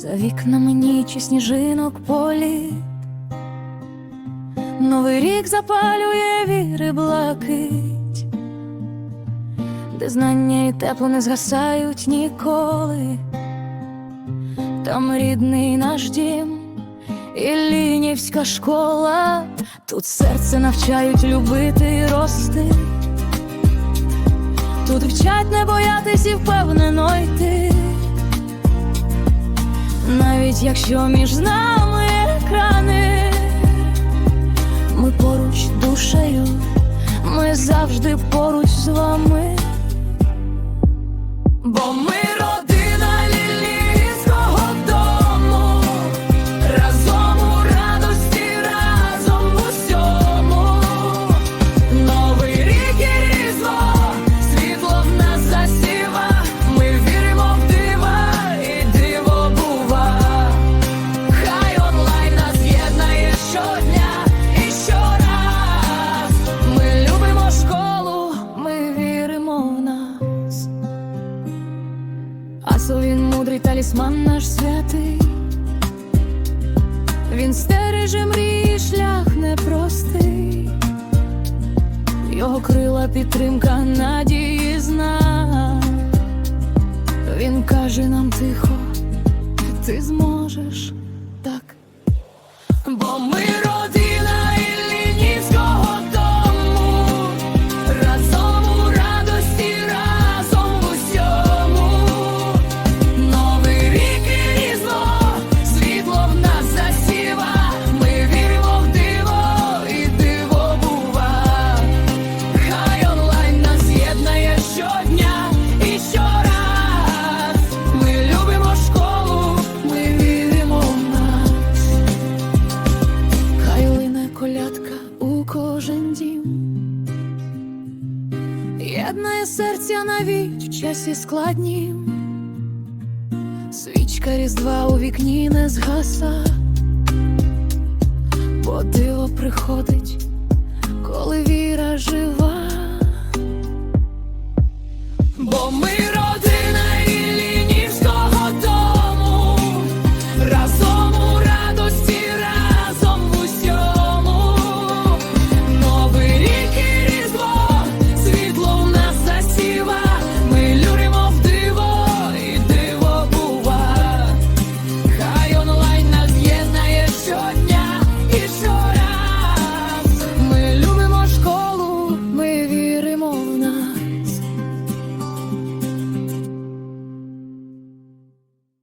За вікнами ніч і сніжинок полі. Новий рік запалює віри блакить, де знання і тепло не згасають ніколи. Там рідний наш дім і лінівська школа. Тут серце навчають любити і рости. Тут вчать не боятись і впевнено йти. Навіть якщо між нами екрани, ми поруч душею, ми завжди поруч з вами. Бо ми Асо він мудрий талісман наш святий. Він стереже мрії, шлях непростий. Його крила підтримка надії зна. Він каже нам тихо, ти зможеш у кожен дім. Єднає серця навіть в часі складнім. Свічка різдва у вікні не згаса,